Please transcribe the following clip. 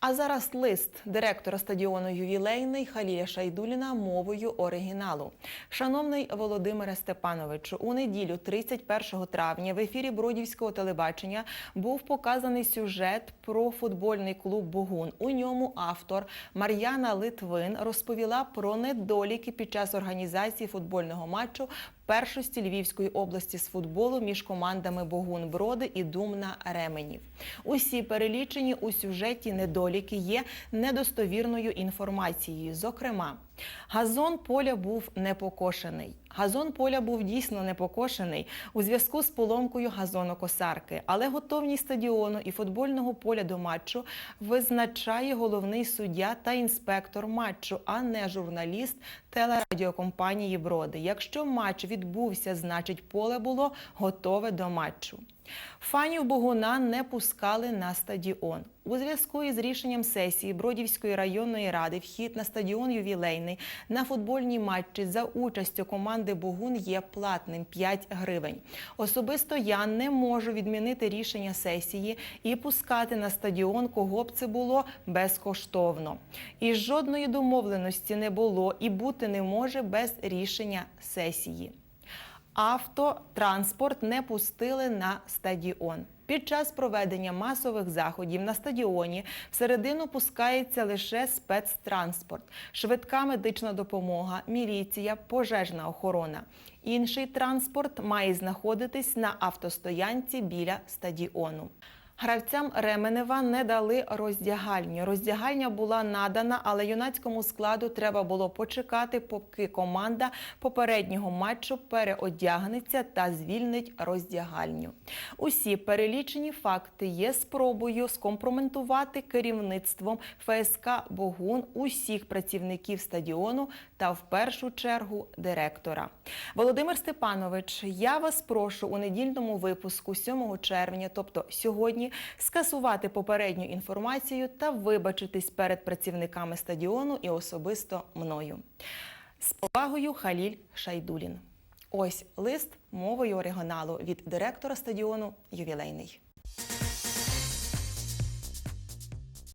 А зараз лист директора стадіону ювілейний Халія Шайдуліна мовою оригіналу. Шановний Володимире Степановичу, у неділю, 31 травня, в ефірі Бродівського телебачення був показаний сюжет про футбольний клуб Богун. У ньому автор Мар'яна Литвин розповіла про недоліки під час організації футбольного матчу першості Львівської області з футболу між командами Богун Броди і Думна Ременів. Усі перелічені у сюжеті недоліки є недостовірною інформацією. Зокрема, газон поля був не покошений. Газон поля був дійсно не покошений у зв'язку з поломкою газонокосарки, але готовність стадіону і футбольного поля до матчу визначає головний суддя та інспектор матчу, а не журналіст телерадіокомпанії Броди. Якщо матч відбувся, значить поле було готове до матчу. Фанів Богуна не пускали на стадіон. У зв'язку із рішенням сесії Бродівської районної ради вхід на стадіон ювілейний на футбольні матчі за участю команди Богун є платним 5 гривень. Особисто я не можу відмінити рішення сесії і пускати на стадіон, кого б це було безкоштовно. І жодної домовленості не було і бути не може без рішення сесії автотранспорт не пустили на стадіон. Під час проведення масових заходів на стадіоні всередину пускається лише спецтранспорт, швидка медична допомога, міліція, пожежна охорона. Інший транспорт має знаходитись на автостоянці біля стадіону. Гравцям Ременева не дали роздягальню. Роздягальня була надана, але юнацькому складу треба було почекати, поки команда попереднього матчу переодягнеться та звільнить роздягальню. Усі перелічені факти є спробою скомпроментувати керівництвом ФСК Богун усіх працівників стадіону та в першу чергу директора. Володимир Степанович, я вас прошу у недільному випуску 7 червня, тобто сьогодні, скасувати попередню інформацію та вибачитись перед працівниками стадіону і особисто мною. З повагою Халіль Шайдулін. Ось лист мовою оригіналу від директора стадіону ювілейний.